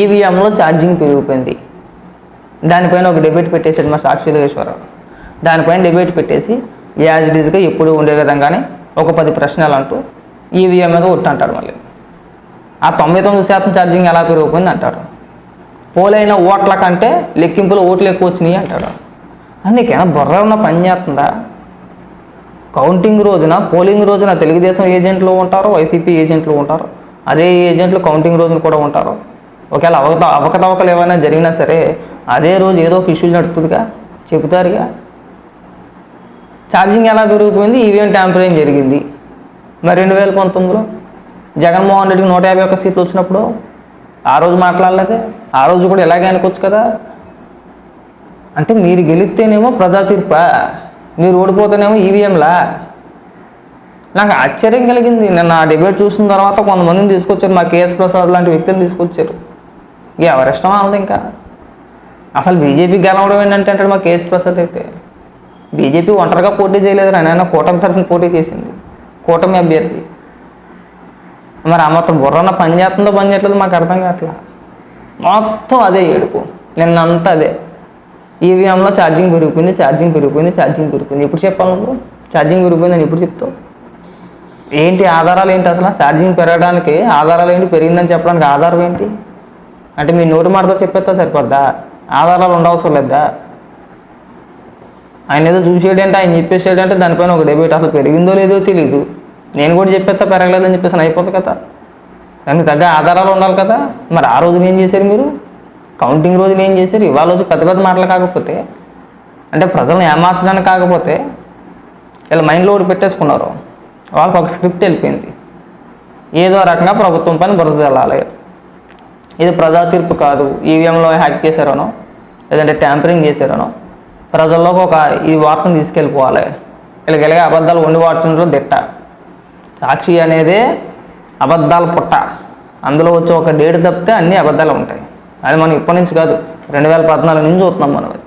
ఈవీఎంలో charging పెరిగిపోయింది. దానిపైన ఒక డెబిట్ పెట్టేసాడు మా సాక్షి యోగేశ్వరరావు దానిపైన డెబిట్ పెట్టేసి యాజ్ ఇట్ ఈజ్గా ఎప్పుడు ఉండే విధంగానే ఒక పది ప్రశ్నలు అంటూ ఈవీఎం మీద ఒట్టు మళ్ళీ. ఆ తొంభై తొమ్మిది శాతం ఛార్జింగ్ ఎలా పెరిగిపోయింది అంటారు. పోలైన ఓట్ల కంటే లెక్కింపులో ఓట్లు ఎక్కువ వచ్చినాయి అంటాడు అందుకేనా బుర్ర ఉన్న పని చేస్తుందా? కౌంటింగ్ రోజున పోలింగ్ రోజున తెలుగుదేశం ఏజెంట్లు ఉంటారు వైసీపీ ఏజెంట్లు ఉంటారు అదే ఏజెంట్లు కౌంటింగ్ రోజున కూడా ఉంటారు? ఒకవేళ అవకత అవకతవకలు ఏమైనా జరిగినా సరే అదే రోజు ఏదో ఒక ఇష్యూ నడుతుందిగా చెబుతారుగా? ఛార్జింగ్ ఎలా పెరిగిపోయింది? ఈవీఎం ట్యాంపరింగ్ జరిగింది. మరి రెండు వేల పంతొమ్మిదిలో జగన్మోహన్ రెడ్డికి నూట యాభై ఒక్క సీట్లు వచ్చినప్పుడు ఆ రోజు మాట్లాడలేదే? ఆ రోజు కూడా ఇలాగే అనుకోవచ్చు కదా? అంటే మీరు గెలిస్తేనేమో ప్రజా తీర్పా? మీరు ఓడిపోతేనేమో ఈవీఎంలా? నాకు ఆశ్చర్యం కలిగింది. నేను ఆ డిబేట్ చూసిన తర్వాత కొంతమందిని తీసుకొచ్చారు. మా కేఎస్ ప్రసాద్ లాంటి వ్యక్తిని తీసుకొచ్చారు. ఎవరిష్టం వాళ్ళది ఇంకా. అసలు బీజేపీ గెలవడం ఏంటంటే అంటాడు మా కేసు ప్రసాద్ అయితే. బీజేపీ ఒంటరిగా పోటీ చేయలేదు ఆయన కూటమి తరఫున పోటీ చేసింది. కూటమి అభ్యర్థి. మరి ఆ మొత్తం బుర్రన్న పని చేస్తుందో పని మాకు అర్థం కావట్లా. మొత్తం అదే ఏడుపు. నిన్నంతా అదే. ఈవీఎంలో ఛార్జింగ్ పెరిగిపోయింది ఛార్జింగ్ పెరిగిపోయింది ఛార్జింగ్ పెరిగిపోయింది. ఎప్పుడు చెప్పాలి నువ్వు? ఛార్జింగ్ పెరిగిపోయింది అని ఎప్పుడు చెప్తావు? ఏంటి ఆధారాలు ఏంటి అసలు? ఛార్జింగ్ పెరగడానికి ఆధారాలు ఏంటి? పెరిగిందని చెప్పడానికి ఆధారం ఏంటి? అంటే మీ నోటి మాటతో చెప్పేస్తా సరిపోద్దా? ఆధారాలు ఉండవసరం లేదా? ఆయన ఏదో చూసేటంటే ఆయన చెప్పేసేటంటే దానిపైన ఒక డెబేట్ అసలు పెరిగిందో లేదో తెలియదు నేను కూడా చెప్పేస్తా పెరగలేదని చెప్పేసి అయిపోతుంది కదా. దానికి తగ్గ ఆధారాలు ఉండాలి కదా. మరి ఆ రోజున ఏం చేశారు మీరు? కౌంటింగ్ రోజున ఏం చేశారు? ఇవాళ రోజు పెద్ద పెద్ద మాటలు కాకపోతే అంటే ప్రజలను ఏమార్చడానికి కాకపోతే వీళ్ళ మైండ్లో ఒకటి పెట్టేసుకున్నారు. వాళ్ళకి ఒక స్క్రిప్ట్ వెళ్ళిపోయింది. ఏదో రకంగా ప్రభుత్వం పని బురద చల్లాలి ఇది ప్రజా తీర్పు కాదు. ఈవీఎంలో హ్యాక్ చేశారనో లేదంటే ట్యాంపరింగ్ చేశారనో ప్రజల్లోకి ఒక ఈ వార్తను తీసుకెళ్ళిపోవాలి. వీళ్ళకి ఇలాగే అబద్ధాలు వండి వాడుతుండడం దిట్ట. సాక్షి అనేది అబద్ధాల పుట్ట. అందులో వచ్చే ఒక డేట్ తప్పితే అన్ని అబద్ధాలు ఉంటాయి. అది మనం ఇప్పటి నుంచి కాదు రెండు వేల పద్నాలుగు నుంచి చూస్తున్నాం మనం అది.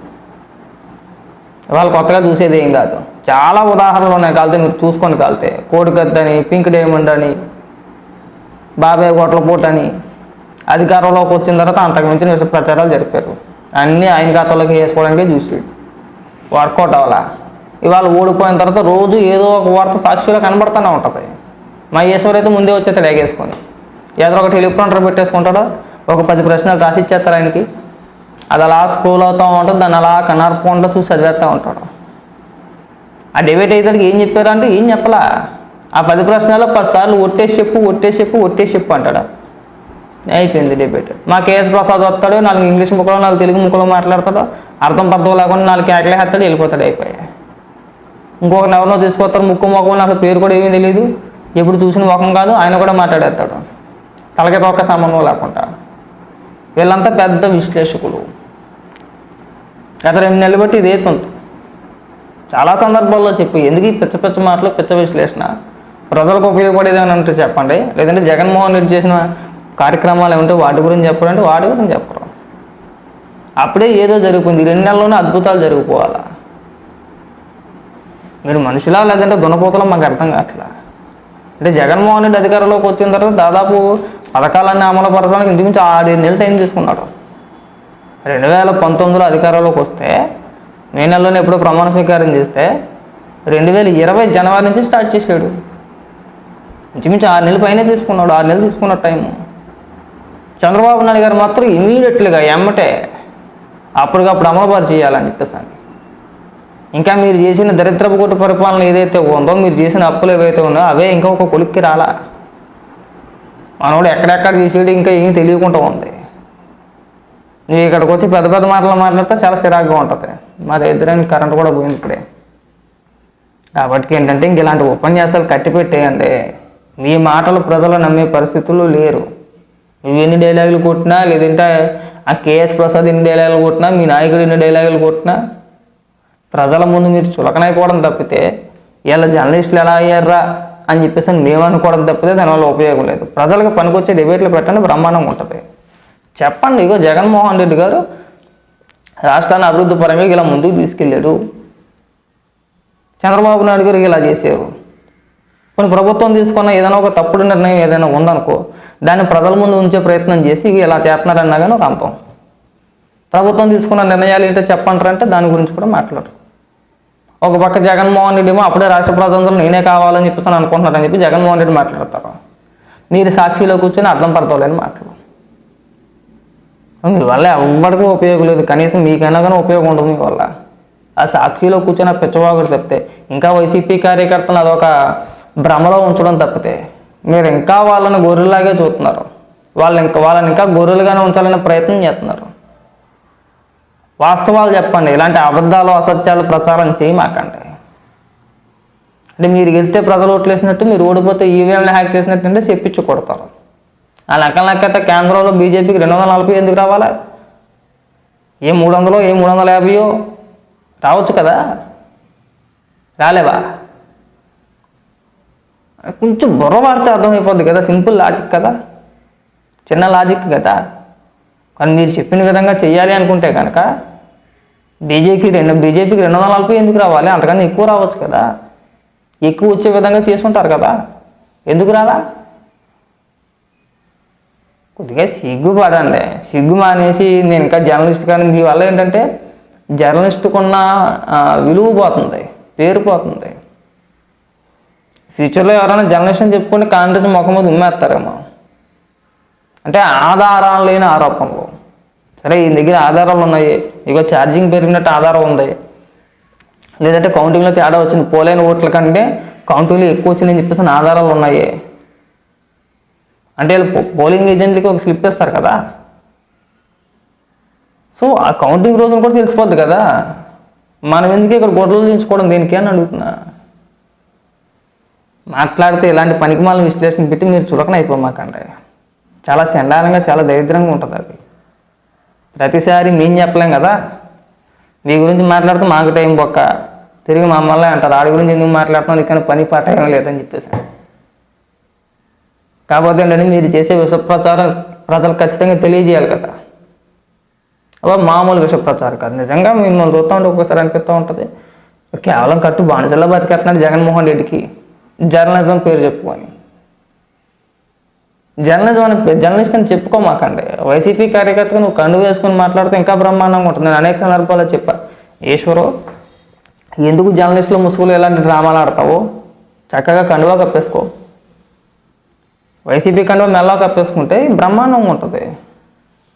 వాళ్ళు కొత్తగా చూసేది ఏం కాదు. చాలా ఉదాహరణలు ఉన్నాయి కాలితే మీరు చూసుకొని కాలితే. కోడికత్తి అని పింక్ డైమండ్ అని బాబాయ్ గొట్లపూట అని అధికారంలోకి వచ్చిన తర్వాత అంతకు నిరస ప్రచారాలు జరిపారు. అన్నీ ఆయన ఖాతాలోకి వేసుకోవడానికి చూసి. వర్కౌట్ అవ్వాలా? ఇవాళ ఓడిపోయిన తర్వాత రోజు ఏదో ఒక వార్త సాక్షిలో కనబడుతూనే ఉంటుంది. మా ఈశ్వర్ అయితే ముందే వచ్చేస్తాడు లేగేసుకొని ఏదో ఒక టెలిప్రాంటర్ పెట్టేసుకుంటాడో ఒక పది ప్రశ్నలు రాసి ఇచ్చేస్తారు ఆయనకి. అది అలా స్కూల్ అవుతూ ఉంటుంది దాన్ని అలా కనర్పకుండా చూసి చదివేస్తూ ఉంటాడు. ఆ డిబేట్ అయితే ఏం చెప్పారు అంటే ఏం చెప్పలా? ఆ పది ప్రశ్నల్లో పదిసార్లు ఒట్టేసి చెప్పు ఒట్టేసి చెప్పు ఒట్టేసి చెప్పు అంటాడు. అయిపోయింది డిబేట్ మా కేఎస్ ప్రసాద్ వస్తాడు నాలుగు ఇంగ్లీష్ ముక్కలో నాలుగు తెలుగు ముక్కలో మాట్లాడతాడు అర్థం పర్థం లేకుండా నాలుగు కేకలే వేస్తాడు వెళ్ళిపోతాడు అయిపోయాయి. ఇంకొకరిని ఎవరినో తీసుకొస్తారు ముక్కు ముఖం నాకు పేరు కూడా ఏమీ తెలియదు ఎప్పుడు చూసిన ముఖం కాదు ఆయన కూడా మాట్లాడేస్తాడు. తలకి తొక్క సంబంధం లేకుండా. వీళ్ళంతా పెద్ద విశ్లేషకులు. గత రెండు నెలలు బట్టి ఇదే తంతు. చాలా సందర్భాల్లో చెప్పి ఎందుకు ఈ పిచ్చ పిచ్చ మాటలు పిచ్చ విశ్లేషణ? ప్రజలకు ఉపయోగపడేది అని అంటే చెప్పండి. లేదంటే జగన్మోహన్ రెడ్డి చేసిన కార్యక్రమాలు ఏమంటే వాటి గురించి చెప్పాలంటే వాటి గురించి చెప్పరు అప్పుడే ఏదో జరుగుతుంది. రెండు నెలల్లోనే అద్భుతాలు జరిగిపోవాలా? మీరు మనుషులా లేదంటే దునపోతలో మాకు అర్థం కావట్లా? అంటే జగన్మోహన్ రెడ్డి అధికారంలోకి వచ్చిన తర్వాత దాదాపు పథకాలన్నీ అమలు పరచడానికి ఇంచుమించు ఆరేడు నెలలు టైం తీసుకున్నాడు. రెండు వేల పంతొమ్మిదిలో అధికారంలోకి వస్తే మే నెలలోనే ఎప్పుడో ప్రమాణ స్వీకారం చేస్తే రెండు వేల ఇరవై జనవరి నుంచి స్టార్ట్ చేశాడు. ఇంచుమించు ఆరు నెలల పైనే తీసుకున్నాడు. ఆరు నెలలు తీసుకున్న టైము. చంద్రబాబు నాయుడు గారు మాత్రం ఇమీడియట్లుగా ఎమ్మటే అప్పటికప్పుడు అమలుపారు చేయాలని చెప్పేసాను. ఇంకా మీరు చేసిన దరిద్రపు కొట్టు పరిపాలన ఏదైతే ఉందో మీరు చేసిన అప్పులు ఏవైతే ఉన్నాయో అవే ఇంకా ఒక కొలిక్కి రాలా. మనోడు ఎక్కడెక్కడ చేసేది ఇంకా ఏం తెలియకుండా ఉంది. నువ్వు ఇక్కడికి వచ్చి పెద్ద పెద్ద మాటలు మాట్లాడితే చాలా చిరాకుగా ఉంటుంది. మా దగ్గర కరెంట్ కూడా పోయింది ఇప్పుడే. కాబట్టి ఏంటంటే ఇంక ఇలాంటి ఉపన్యాసాలు కట్టిపెట్టేయండి. మీ మాటలు ప్రజలు నమ్మే పరిస్థితులు లేరు. నువ్వు ఎన్ని డైలాగులు కొట్టినా లేదంటే ఆ కేఎస్ ప్రసాద్ ఎన్ని డైలాగులు కొట్టినా మీ నాయకుడు ఎన్ని డైలాగులు కొట్టినా ప్రజల ముందు మీరు చులకనైపోవడం తప్పితే వీళ్ళ జర్నలిస్టులు ఎలా అయ్యారా అని చెప్పేసి అని మేము అనుకోవడం తప్పితే దానివల్ల ఉపయోగం లేదు. ప్రజలకు పనికొచ్చే డిబేట్లు పెట్టండి బ్రహ్మాండం ఉంటుంది. చెప్పండి ఇగో జగన్మోహన్ రెడ్డి గారు రాష్ట్రాన్ని అభివృద్ధి పరమే ఇలా ముందుకు తీసుకెళ్ళాడు. చంద్రబాబు నాయుడు గారు ఇలా చేశారు. కొన్ని ప్రభుత్వం తీసుకున్న ఏదైనా ఒక తప్పుడు నిర్ణయం ఏదైనా ఉందనుకో దాన్ని ప్రజల ముందు ఉంచే ప్రయత్నం చేసి ఇలా చేస్తున్నారన్నా కానీ ఒక అంతం ప్రభుత్వం తీసుకున్న నిర్ణయాలు ఏంటో చెప్పంటారంటే దాని గురించి కూడా మాట్లాడరు. ఒక పక్క జగన్మోహన్ రెడ్డి ఏమో అప్పుడే రాష్ట్ర ప్రజలందరూ నేనే కావాలని చెప్పేసి అనుకుంటున్నారని చెప్పి జగన్మోహన్ రెడ్డి మాట్లాడతారు. మీరు సాక్షిలో కూర్చొని అర్థం పడతావులేని మాట్లాడు మీ వల్ల ఎవ్వడికి ఉపయోగం లేదు. కనీసం మీకైనా కానీ ఉపయోగం ఉండదు మీ వల్ల. ఆ సాక్షిలో కూర్చొని ఆ పిచ్చవాగుడు తప్పితే ఇంకా వైసీపీ కార్యకర్తలు అదొక భ్రమలో ఉంచడం తప్పితే మీరు ఇంకా వాళ్ళని గొర్రెలాగే చూస్తున్నారు. వాళ్ళు ఇంకా వాళ్ళని ఇంకా గొర్రెలుగానే ఉంచాలనే ప్రయత్నం చేస్తున్నారు. వాస్తవాలు చెప్పండి. ఇలాంటి అబద్ధాలు అసత్యాలు ప్రచారం చేయమాకండి. అంటే మీరు గెలిస్తే ప్రజలు ఓట్లేసినట్టు మీరు ఓడిపోతే ఈవీఎంలు హ్యాక్ చేసినట్టు అంటే కొడతారు. ఆ లెక్క లెక్కైతే కేంద్రంలో బీజేపీకి రెండు వందల నలభై ఎందుకు రావాలా? ఏ మూడు వందలో ఏ మూడు వందల యాభైయో? రావచ్చు కదా? రాలేవా? కొంచెం బుర్ర వాడితే అర్థమైపోద్ది కదా సింపుల్ లాజిక్ కదా. చిన్న లాజిక్ కదా. కానీ మీరు చెప్పిన విధంగా చెయ్యాలి అనుకుంటే కనుక బీజేపీకి రెండు బీజేపీకి రెండు వందల నలభై ఎందుకు రావాలి? అంతకన్నా ఎక్కువ రావచ్చు కదా. ఎక్కువ వచ్చే విధంగా చేసుకుంటారు కదా. ఎందుకు రాలా? కొద్దిగా సిగ్గుపడండి సిగ్గు మానేసి నేను ఇంకా జర్నలిస్ట్ కానీ మీ వల్ల ఏంటంటే జర్నలిస్ట్కున్న విలువ పోతుంది పేరు పోతుంది. ఫ్యూచర్లో ఎవరైనా జనరేషన్ చెప్పుకుంటే కాంగ్రెస్ ముఖం మీద ఉమ్మేస్తారేమో. అంటే ఆధారాలు లేని ఆరోపణలు. సరే ఈ దగ్గర ఆధారాలు ఉన్నాయి. ఇగో ఛార్జింగ్ పెరిగినట్టు ఆధారం ఉంది. లేదంటే కౌంటింగ్లో తేడా వచ్చింది. పోలైన ఓట్ల కంటే కౌంటింగ్లో ఎక్కువ వచ్చిందని చెప్పేసి ఆధారాలు ఉన్నాయి. అంటే వీళ్ళు పో- పోలింగ్ ఏజెంట్లకి ఒక స్లిప్ ఇస్తారు కదా. సో ఆ కౌంటింగ్ రోజున కూడా తెలిసిపోద్ది కదా. మనం ఎందుకు ఇక్కడ గొడవలు దించుకోవడం దేనికి అని అడుగుతున్నా. మాట్లాడితే ఇలాంటి పనికిమాల విశ్లేషణ పెట్టి మీరు చులకన అయిపోమాకండి. చాలా చండాలంగా చాలా దరిద్రంగా ఉంటుంది అది. ప్రతిసారి మేము చెప్పలేం కదా? మీ గురించి మాట్లాడితే మాకు టైం బొక్క. తిరిగి మమ్మల్ని అంటారు ఆడి గురించి ఎందుకు మాట్లాడుతున్నాం ఇక్కడ పని పాట ఏం లేదని చెప్పేసి. కాకపోతే ఏంటంటే మీరు చేసే విషప్రచారం ప్రచారం ఖచ్చితంగా తెలియజేయాలి కదా. అవ మామూలు విషప్రచారం కాదు. నిజంగా మిమ్మల్ని చూస్తూ ఉంటే ఒక్కొక్కసారి అనిపిస్తూ ఉంటుంది. కేవలం కట్టు బానిసల్లో బతికేస్తున్నాడు జగన్మోహన్ రెడ్డికి. జర్నలిజం పేరు చెప్పుకొని. జర్నలిజం అని జర్నలిస్ట్ అని చెప్పుకోమాకండి. వైసీపీ కార్యకర్తగా నువ్వు కండు వేసుకొని మాట్లాడితే ఇంకా బ్రహ్మాండంగా ఉంటుంది. నేను అనేక సందర్భాల్లో చెప్పా. ఈశ్వరు ఎందుకు జర్నలిస్టులు ముసుగులు ఎలాంటి డ్రామాలు ఆడతావు? చక్కగా కండువా కప్పేసుకో. వైసీపీ కండువా మెల్లగా కప్పేసుకుంటే బ్రహ్మాండంగా ఉంటుంది.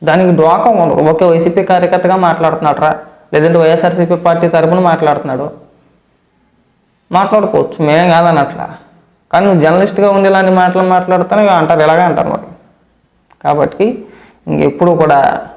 దానికి డోకం ఉండదు. ఒకే వైసీపీ కార్యకర్తగా మాట్లాడుతున్నాడు రా లేదంటే వైఎస్ఆర్సీపీ పార్టీ తరపున మాట్లాడుతున్నాడు. మాట్లాడుకోవచ్చు. మేమేం కాదన్నట్లా. కానీ నువ్వు జర్నలిస్ట్గా ఉండి ఇలాంటి మాటలు మాట్లాడుతానే అంటారు. ఇలాగే అంటారు మరి? కాబట్టి ఇంకెప్పుడు కూడా